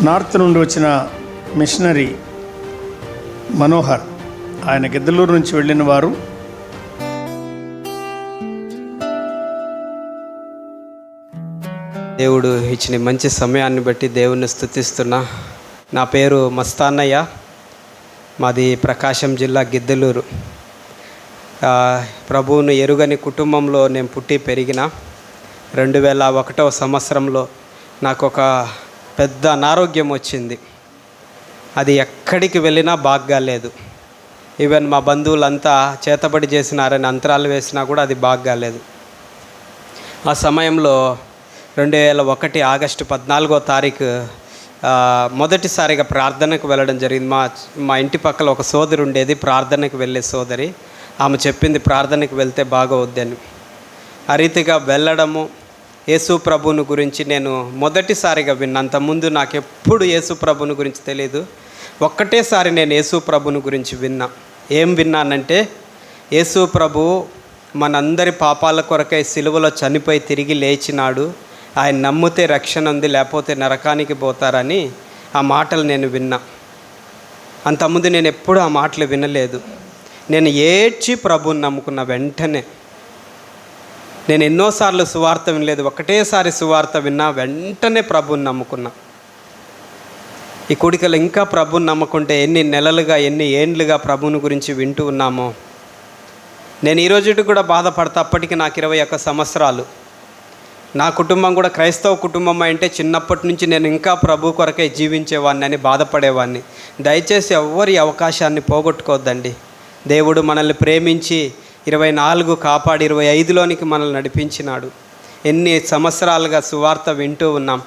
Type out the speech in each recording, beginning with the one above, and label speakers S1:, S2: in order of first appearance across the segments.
S1: North నుండి వచ్చిన machinery Manohar ఆయన గిద్దలూరు నుంచి వెళ్ళిన వారు.
S2: దేవుడు ఇచ్చిన మంచి సమయాన్ని బట్టి దేవుణ్ణి స్థుతిస్తున్నా. నా పేరు మస్తాన్నయ్య మాది ప్రకాశం జిల్లా గిద్దలూరు. ప్రభువును ఎరుగని కుటుంబంలో నేను పుట్టి పెరిగిన. రెండు వేల ఒకటవ సంవత్సరంలో నాకు ఒక పెద్ద అనారోగ్యం వచ్చింది. అది ఎక్కడికి వెళ్ళినా బాగా లేదు. ఈవెన్ మా బంధువులంతా చేతబడి చేసినారని అంతరాలు వేసినా కూడా అది బాగా లేదు. ఆ సమయంలో రెండు వేల ఒకటి ఆగస్టు పద్నాలుగో తారీఖు మొదటిసారిగా ప్రార్థనకు వెళ్ళడం జరిగింది. మా మా ఇంటి పక్కల ఒక సోదరి ఉండేది ప్రార్థనకు వెళ్ళే సోదరి. ఆమె చెప్పింది ప్రార్థనకు వెళ్తే బాగోద్దని ఆ రీతిగా వెళ్ళడము యేసు ప్రభుని గురించి నేను మొదటిసారిగా విన్నంత ముందు నాకు ఎప్పుడు యేసు ప్రభుని గురించి తెలియదు ఒక్కటేసారి నేను యేసు ప్రభుని గురించి విన్నా. ఏం విన్నానంటే యేసు ప్రభు మనందరి పాపాల కొరకై సిలువలో చనిపోయి తిరిగి లేచినాడు. ఆయన నమ్మితే రక్షణ ఉంది లేకపోతే నరకానికి పోతారని ఆ మాటలు నేను విన్నా. అంతకుముందు నేను ఎప్పుడూ ఆ మాటలు వినలేదు. నేను ఏడ్చి ప్రభుని నమ్ముకున్న వెంటనే నేను ఎన్నోసార్లు సువార్త వినలేదు. ఒకటేసారి సువార్త విన్నా వెంటనే ప్రభుని నమ్ముకున్నా. ఈ కోడికలు ఇంకా ప్రభుని నమ్ముకుంటే ఎన్ని నెలలుగా ఎన్ని ఏండ్లుగా ప్రభుని గురించి వింటూ ఉన్నామో. నేను ఈ రోజుటి కూడా బాధపడతా అప్పటికి నాకు ఇరవై ఒక్క సంవత్సరాలు. నా కుటుంబం కూడా క్రైస్తవ కుటుంబం అంటే చిన్నప్పటి నుంచి నేను ఇంకా ప్రభు కొరకే జీవించేవాడిని అని బాధపడేవాడిని దయచేసి ఎవ్వరి అవకాశాన్ని పోగొట్టుకోవద్దండి. దేవుడు మనల్ని ప్రేమించి ఇరవై నాలుగు కాపాడి ఇరవై ఐదులోనికి మనల్ని నడిపించినాడు. ఎన్ని సంవత్సరాలుగా సువార్త వింటూ ఉన్నాం.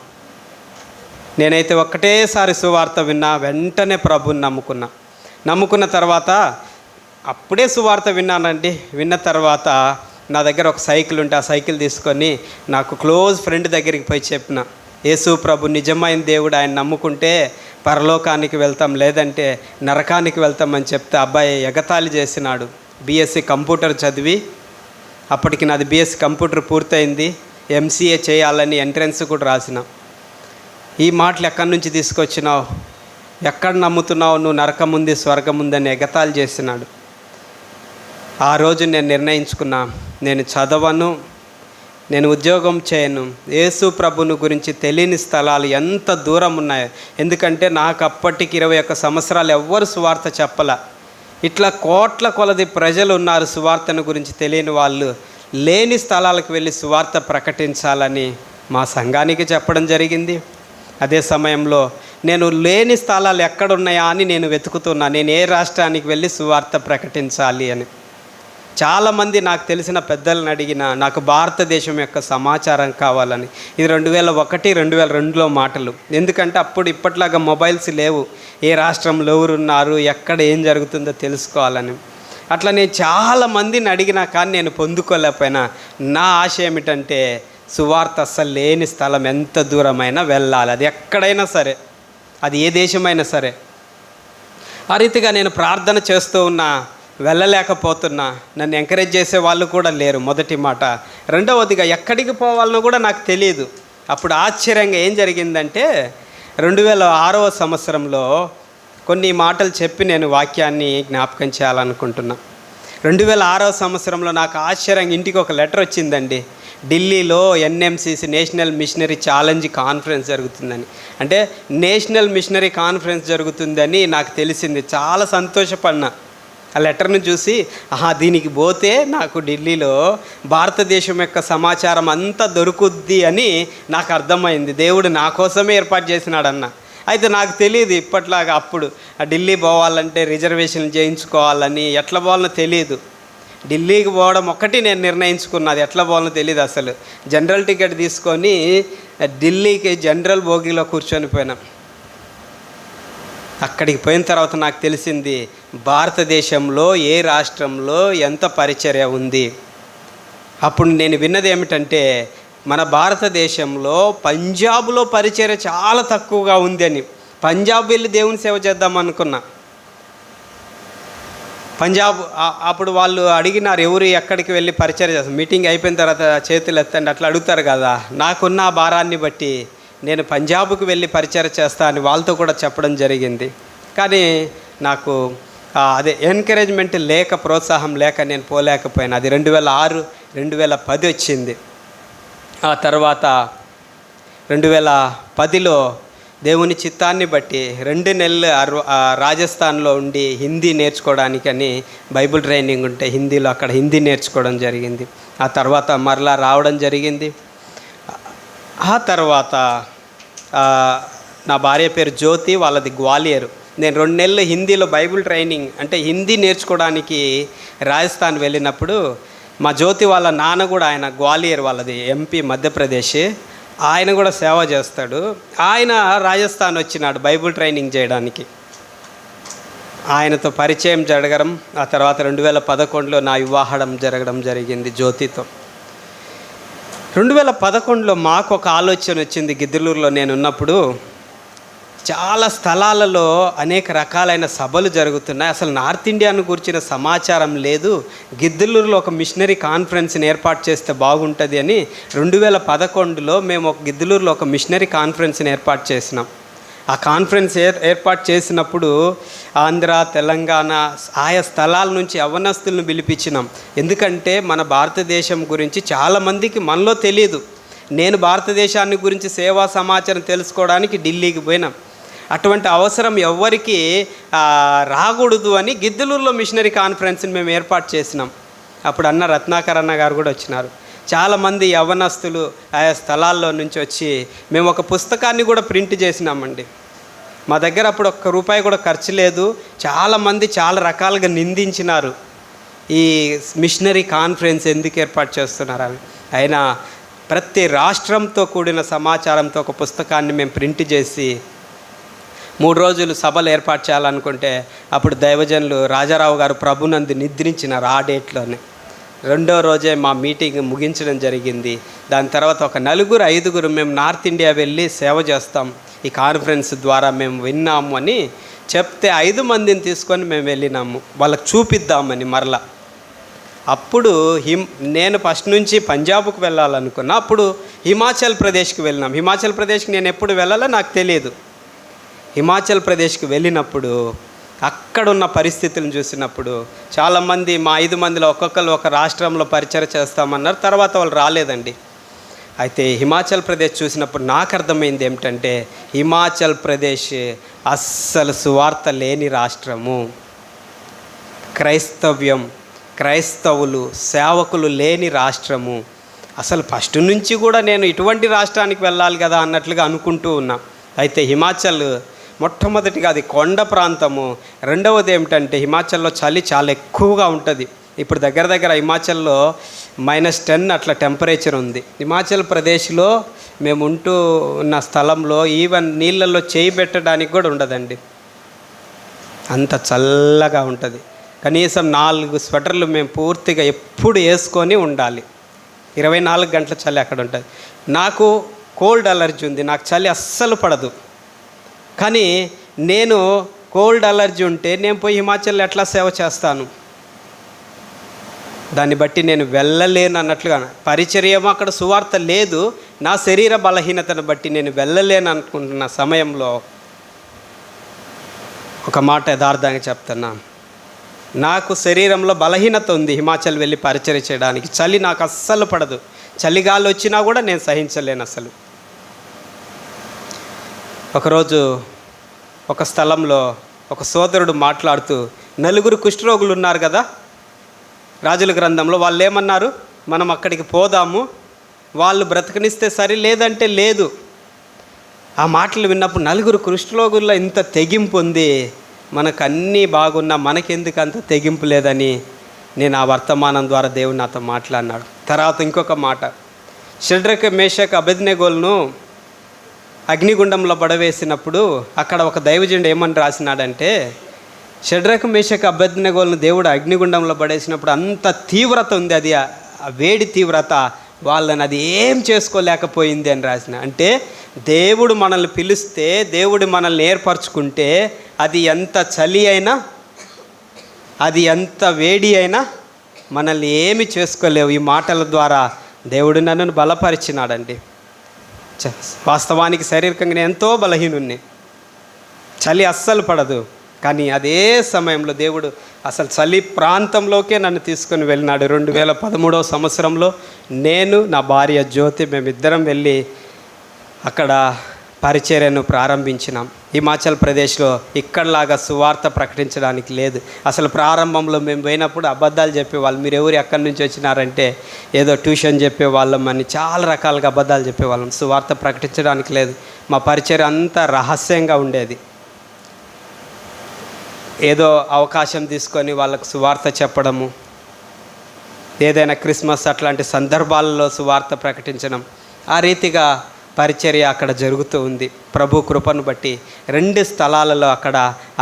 S2: నేనైతే ఒక్కటేసారి సువార్త విన్నా వెంటనే ప్రభుని నమ్ముకున్నా. నమ్ముకున్న తర్వాత అప్పుడే సువార్త విన్నానండి. విన్న తర్వాత నా దగ్గర ఒక సైకిల్ ఉంటే ఆ సైకిల్ తీసుకొని నాకు క్లోజ్ ఫ్రెండ్ దగ్గరికి పోయి చెప్పిన. యేసు ప్రభు నిజమైన దేవుడు ఆయన నమ్ముకుంటే పరలోకానికి వెళ్తాం లేదంటే నరకానికి వెళ్తామని చెప్తే అబ్బాయి ఎగతాళి చేసినాడు. బీఎస్సీ కంప్యూటర్ చదివి అప్పటికి నాది బీఎస్సీ కంప్యూటర్ పూర్తయింది. ఎంసీఏ చేయాలని ఎంట్రన్స్ కూడా రాసిన. ఈ మాటలు ఎక్కడి నుంచి తీసుకొచ్చినావు? ఎక్కడ నమ్ముతున్నావు? నువ్వు నరకం ఉంది స్వర్గం ఉందని ఎగతాలు చేసినాడు. ఆ రోజు నేను నిర్ణయించుకున్నా నేను చదవను నేను ఉద్యోగం చేయను. యేసు ప్రభును గురించి తెలియని స్థలాలు ఎంత దూరం ఉన్నాయో. ఎందుకంటే నాకు అప్పటికి ఇరవై ఒక్క సంవత్సరాలు ఎవ్వరు సువార్త చెప్పలే. ఇట్లా కోట్ల కొలది ప్రజలు ఉన్నారు సువార్తను గురించి తెలియని వాళ్ళు లేని స్థలాలకు వెళ్ళి సువార్త ప్రకటించాలని మా సంఘానికి చెప్పడం జరిగింది. అదే సమయంలో నేను లేని స్థలాలు ఎక్కడున్నాయా అని నేను వెతుకుతున్నా. నేను ఏ రాష్ట్రానికి వెళ్ళి సువార్త ప్రకటించాలి అని. చాలామంది నాకు తెలిసిన పెద్దలను అడిగిన నాకు భారతదేశం యొక్క సమాచారం కావాలని. ఇది రెండు వేల ఒకటి రెండు వేల రెండులో మాటలు. ఎందుకంటే అప్పుడు ఇప్పట్లాగా మొబైల్స్ లేవు. ఏ రాష్ట్రంలో ఎవరున్నారు ఎక్కడ ఏం జరుగుతుందో తెలుసుకోవాలని. అట్లా నేను చాలా మందిని అడిగినా కానీ నేను పొందుకోలేకపోయినా. నా ఆశ ఏమిటంటే సువార్త అస్సలు లేని స్థలం ఎంత దూరమైనా వెళ్ళాలి. అది ఎక్కడైనా సరే. అది ఏ దేశమైనా సరే. ఆ రీతిగా నేను ప్రార్థన చేస్తూ ఉన్నా. వెళ్ళలేకపోతున్నా. నన్ను ఎంకరేజ్ చేసే వాళ్ళు కూడా లేరు మొదటి మాట. రెండవదిగా ఎక్కడికి పోవాలనో కూడా నాకు తెలియదు అప్పుడు ఆశ్చర్యంగా ఏం జరిగిందంటే రెండు వేల ఆరవ సంవత్సరంలో కొన్ని మాటలు చెప్పి నేను వాక్యాన్ని జ్ఞాపకం చేయాలనుకుంటున్నా. రెండు వేల ఆరవ సంవత్సరంలో నాకు ఆశ్చర్యంగా ఇంటికి ఒక లెటర్ వచ్చిందండి. ఢిల్లీలో NMCC national missionary challenge conference జరుగుతుందని. అంటే నేషనల్ మిషనరీ కాన్ఫరెన్స్ జరుగుతుందని నాకు తెలిసింది. చాలా సంతోషపడినా. ఆ లెటర్ను చూసి ఆహా దీనికి పోతే నాకు ఢిల్లీలో భారతదేశం యొక్క సమాచారం అంతా దొరుకుద్ది అని నాకు అర్థమైంది. దేవుడు నా కోసమే ఏర్పాటు చేసినాడన్న. అయితే నాకు తెలియదు ఇప్పట్లాగా అప్పుడు. ఢిల్లీ పోవాలంటే రిజర్వేషన్ చేయించుకోవాలని ఎట్లా పోవాలనో తెలియదు ఢిల్లీకి పోవడం ఒక్కటి నేను నిర్ణయించుకున్నది. ఎట్లా పోవాలనో తెలియదు అసలు. జనరల్ టికెట్ తీసుకొని ఢిల్లీకి జనరల్ బోగిలో కూర్చొని పోయినాం. అక్కడికి పోయిన తర్వాత నాకు తెలిసింది భారతదేశంలో ఏ రాష్ట్రంలో ఎంత పరిచర్య ఉంది? అప్పుడు నేను విన్నది ఏమిటంటే మన భారతదేశంలో పంజాబ్లో పరిచర్య చాలా తక్కువగా ఉంది అని. పంజాబ్ వెళ్ళి దేవుని సేవ చేద్దాం అనుకున్నా. పంజాబ్ అప్పుడు వాళ్ళు అడిగినారు ఎవరు ఎక్కడికి వెళ్ళి పరిచయం చేస్తారు? మీటింగ్ అయిపోయిన తర్వాత చేతులు ఎత్తండి అట్లా అడుగుతారు కదా. నాకున్న భారాన్ని బట్టి నేను పంజాబ్కు వెళ్ళి పరిచయం చేస్తా అని వాళ్ళతో కూడా చెప్పడం జరిగింది. కానీ నాకు అదే ఎంకరేజ్మెంట్ లేక ప్రోత్సాహం లేక నేను పోలేకపోయాను. అది రెండు వేల ఆరు రెండు వేల పది వచ్చింది. ఆ తర్వాత రెండు వేల పదిలో దేవుని చిత్తాన్ని బట్టి రెండు నెలలు రాజస్థాన్లో ఉండి హిందీ నేర్చుకోవడానికని బైబిల్ ట్రైనింగ్ ఉంటే హిందీలో అక్కడ హిందీ నేర్చుకోవడం జరిగింది. ఆ తర్వాత మరలా రావడం జరిగింది. ఆ తర్వాత నా భార్య పేరు జ్యోతి వాళ్ళది గ్వాలియర్. నేను రెండు నెలలు హిందీలో బైబిల్ ట్రైనింగ్ అంటే హిందీ నేర్చుకోవడానికి రాజస్థాన్ వెళ్ళినప్పుడు మా జ్యోతి వాళ్ళ నాన్న కూడా ఆయన గ్వాలియర్ వాళ్ళది ఎంపీ మధ్యప్రదేశ్. ఆయన కూడా సేవ చేస్తాడు. ఆయన రాజస్థాన్ వచ్చినాడు బైబిల్ ట్రైనింగ్ చేయడానికి. ఆయనతో పరిచయం జరగడం ఆ తర్వాత రెండు వేల పదకొండులో నా వివాహం జరగడం జరిగింది జ్యోతితో. రెండు వేల పదకొండులో మాకు ఒక ఆలోచన వచ్చింది గిద్దలూరులో నేను ఉన్నప్పుడు చాలా స్థలాలలో అనేక రకాలైన సభలు జరుగుతున్నాయి. అసలు నార్త్ ఇండియాను గురించిన సమాచారం లేదు. గిద్దలూరులో ఒక మిషనరీ కాన్ఫరెన్స్ని ఏర్పాటు చేస్తే బాగుంటుంది అని రెండు వేల పదకొండులో మేము ఒక గిద్దలూరులో ఒక మిషనరీ కాన్ఫరెన్స్ని ఏర్పాటు చేసినాం. ఆ కాన్ఫరెన్స్ ఏర్ ఏర్పాటు చేసినప్పుడు ఆంధ్ర తెలంగాణ ఆయా స్థలాల నుంచి అవనస్తులను పిలిపించినాం. ఎందుకంటే మన భారతదేశం గురించి చాలామందికి మనలో తెలియదు నేను భారతదేశాన్ని గురించి సేవా సమాచారం తెలుసుకోవడానికి ఢిల్లీకి పోయినాం. అటువంటి అవసరం ఎవ్వరికి రాకూడదు అని గిద్దలూరులో మిషనరీ కాన్ఫరెన్స్ని మేము ఏర్పాటు చేసినాం. అప్పుడు అన్న రత్నాకర్ అన్న గారు కూడా వచ్చినారు. చాలామంది యవనస్తులు ఆయా స్థలాల్లో నుంచి వచ్చి మేము ఒక పుస్తకాన్ని కూడా ప్రింట్ చేసినామండి. మా దగ్గర అప్పుడు ఒక్క రూపాయి కూడా ఖర్చు లేదు. చాలామంది చాలా రకాలుగా నిందించినారు. ఈ మిషనరీ కాన్ఫరెన్స్ ఎందుకు ఏర్పాటు చేస్తున్నారు అని. అయినా ప్రతి రాష్ట్రంతో కూడిన సమాచారంతో ఒక పుస్తకాన్ని మేము ప్రింట్ చేసి మూడు రోజులు సభలు ఏర్పాటు చేయాలనుకుంటే అప్పుడు దైవజనులు రాజారావు గారు ప్రభునందు నిద్రించినారు ఆ డేట్లోనే. రెండో రోజే మా మీటింగ్ ముగించడం జరిగింది. దాని తర్వాత ఒక నలుగురు ఐదుగురు మేము నార్త్ ఇండియా వెళ్ళి సేవ చేస్తాం. ఈ కాన్ఫరెన్స్ ద్వారా మేము విన్నాము అని చెప్తే ఐదు మందిని తీసుకొని మేము వెళ్ళినాము. వాళ్ళకి చూపిద్దామని మరలా. అప్పుడు హిమ్ నేను ఫస్ట్ నుంచి పంజాబ్కు వెళ్ళాలనుకున్నా. అప్పుడు హిమాచల్ ప్రదేశ్కి వెళ్ళినాం. హిమాచల్ ప్రదేశ్కి నేను ఎప్పుడు వెళ్ళాలో నాకు తెలియదు. హిమాచల్ ప్రదేశ్కి వెళ్ళినప్పుడు అక్కడున్న పరిస్థితులను చూసినప్పుడు చాలామంది మా ఐదు మందిలో ఒక్కొక్కరు ఒక రాష్ట్రంలో పరిచయం చేస్తామన్నారు తర్వాత వాళ్ళు రాలేదండి. అయితే హిమాచల్ ప్రదేశ్ చూసినప్పుడు నాకు అర్థమైంది ఏమిటంటే హిమాచల్ ప్రదేశ్ అస్సలు సువార్త లేని రాష్ట్రము. క్రైస్తవ్యం క్రైస్తవులు సేవకులు లేని రాష్ట్రము. అసలు ఫస్ట్ నుంచి కూడా నేను ఇటువంటి రాష్ట్రానికి వెళ్ళాలి కదా అన్నట్లుగా అనుకుంటూ ఉన్నా. అయితే హిమాచల్ మొట్టమొదటిగా అది కొండ ప్రాంతము. రెండవది ఏమిటంటే హిమాచల్లో చలి చాలా ఎక్కువగా ఉంటుంది. ఇప్పుడు దగ్గర దగ్గర హిమాచల్లో మైనస్ టెన్ అట్లా టెంపరేచర్ ఉంది. హిమాచల్ ప్రదేశ్లో మేము ఉంటూ ఉన్న స్థలంలో ఈవెన్ నీళ్ళల్లో చేయి పెట్టడానికి కూడా ఉండదండి. అంత చల్లగా ఉంటుంది. కనీసం నాలుగు స్వెటర్లు మేము పూర్తిగా ఎప్పుడు వేసుకొని ఉండాలి. ఇరవై నాలుగు గంటల చలి అక్కడ ఉంటుంది. నాకు కోల్డ్ అలర్జీ ఉంది. నాకు చలి అస్సలు పడదు. కానీ నేను కోల్డ్ అలర్జీ ఉంటే నేను పోయి హిమాచల్ ఎట్లా సేవ చేస్తాను? దాన్ని బట్టి నేను వెళ్ళలేను అన్నట్లుగా. పరిచర్యమో అక్కడ సువార్త లేదు. నా శరీర బలహీనతను బట్టి నేను వెళ్ళలేను అనుకుంటున్న సమయంలో ఒక మాట యథార్థంగా చెప్తున్నా. నాకు శరీరంలో బలహీనత ఉంది హిమాచల్ వెళ్ళి పరిచయం చేయడానికి. చలి నాకు అస్సలు పడదు. చలిగాలి వచ్చినా కూడా నేను సహించలేను అసలు. ఒకరోజు ఒక స్థలంలో ఒక సోదరుడు మాట్లాడుతూ నలుగురు కుష్ఠరోగులు ఉన్నారు కదా? రాజుల గ్రంథంలో వాళ్ళు ఏమన్నారు మనం అక్కడికి పోదాము వాళ్ళు బ్రతకనిస్తే సరి లేదంటే లేదు. ఆ మాటలు విన్నప్పుడు నలుగురు కుష్ఠరోగుల్లో ఇంత తెగింపు ఉంది మనకు అన్నీ బాగున్నా మనకెందుకు అంత తెగింపు లేదని నేను ఆ వర్తమానం ద్వారా దేవుడు నాతో మాట్లాడినాడు. తర్వాత ఇంకొక మాట షడ్రక మేషక్ అభిజ్ఞగోల్ను అగ్నిగుండంలో పడవేసినప్పుడు అక్కడ ఒక దైవజనుడు ఏమని రాసినాడంటే షడ్రక మేషక అభ్యర్థనగోలను దేవుడు అగ్నిగుండంలో పడేసినప్పుడు అంత తీవ్రత ఉంది అది ఆ వేడి తీవ్రత వాళ్ళని అది ఏం చేసుకోలేకపోయింది అని రాసిన. అంటే దేవుడు మనల్ని పిలిస్తే దేవుడు మనల్ని ఏర్పరచుకుంటే అది ఎంత చలి అయినా అది ఎంత వేడి అయినా మనల్ని ఏమి చేసుకోలేవు. ఈ మాటల ద్వారా దేవుడు నన్ను బలపరిచినాడండి. వాస్తవానికి శారీరకంగా నేను ఎంతో బలహీనుణ్ణి. చలి అస్సలు పడదు. కానీ అదే సమయంలో దేవుడు అసలు చలి ప్రాంతంలోకే నన్ను తీసుకొని వెళ్ళినాడు. రెండు వేల పదమూడవ సంవత్సరంలో నేను నా భార్య జ్యోతి మేమిద్దరం వెళ్ళి అక్కడ పరిచర్యను ప్రారంభించినాం. హిమాచల్ ప్రదేశ్లో ఇక్కడలాగా సువార్త ప్రకటించడానికి లేదు. అసలు ప్రారంభంలో మేము పోయినప్పుడు అబద్ధాలు చెప్పేవాళ్ళు. మీరు ఎవరు ఎక్కడి నుంచి వచ్చినారంటే ఏదో ట్యూషన్ చెప్పేవాళ్ళం అని చాలా రకాలుగా అబద్ధాలు చెప్పేవాళ్ళం. సువార్త ప్రకటించడానికి లేదు. మా పరిచయం అంతా రహస్యంగా ఉండేది. ఏదో అవకాశం తీసుకొని వాళ్ళకు సువార్త చెప్పడము ఏదైనా క్రిస్మస్ అట్లాంటి సందర్భాలలో సువార్త ప్రకటించడం ఆ రీతిగా పరిచర్య అక్కడ జరుగుతూ ఉంది. ప్రభు కృపను బట్టి రెండు స్థలాలలో అక్కడ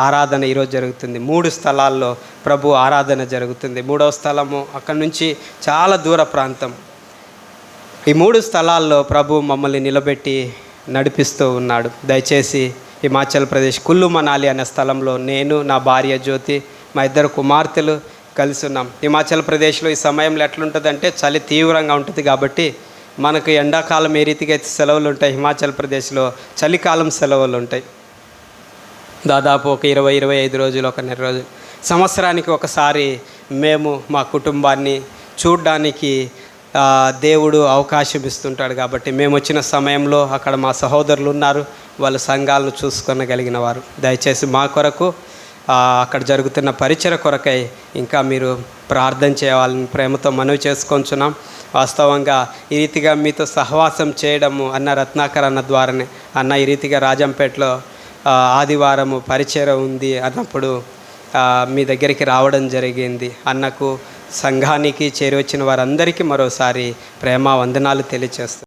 S2: ఆరాధన ఈరోజు జరుగుతుంది. మూడు స్థలాల్లో ప్రభు ఆరాధన జరుగుతుంది. మూడవ స్థలము అక్కడి నుంచి చాలా దూర ప్రాంతం. ఈ మూడు స్థలాల్లో ప్రభు మమ్మల్ని నిలబెట్టి నడిపిస్తూ ఉన్నాడు. దయచేసి హిమాచల్ ప్రదేశ్ కుల్లు మనాలి అనే స్థలంలో నేను నా భార్య జ్యోతి మా ఇద్దరు కుమార్తెలు కలిసి ఉన్నాం. హిమాచల్ ప్రదేశ్లో ఈ సమయంలో ఎట్లుంటుందంటే చలి తీవ్రంగా ఉంటుంది కాబట్టి మనకు ఎండాకాలం ఏ రీతిగా అయితే సెలవులు ఉంటాయి హిమాచల్ ప్రదేశ్లో చలికాలం సెలవులు ఉంటాయి. దాదాపు ఒక ఇరవై ఇరవై ఐదు రోజులు ఒక నెల రోజులు. సంవత్సరానికి ఒకసారి మేము మా కుటుంబాన్ని చూడ్డానికి దేవుడు అవకాశం ఇస్తుంటాడు కాబట్టి మేము వచ్చిన సమయంలో అక్కడ మా సహోదరులు ఉన్నారు వాళ్ళ సంఘాలను చూసుకొనగలిగిన వారు. దయచేసి మా కొరకు అక్కడ జరుగుతున్న పరిచయ కొరకై ఇంకా మీరు ప్రార్థన చేయాలని ప్రేమతో మనవి చేసుకొంచున్నాం. వాస్తవంగా ఈ రీతిగా మీతో సహవాసం చేయడము అన్న రత్నాకర్ అన్న ద్వారానే అన్న ఈ రీతిగా రాజంపేటలో ఆదివారము పరిచయం ఉంది అన్నప్పుడు మీ దగ్గరికి రావడం జరిగింది. అన్నకు సంఘానికి చేరి వచ్చిన వారందరికీ మరోసారి ప్రేమ వందనాలు తెలియచేస్తాను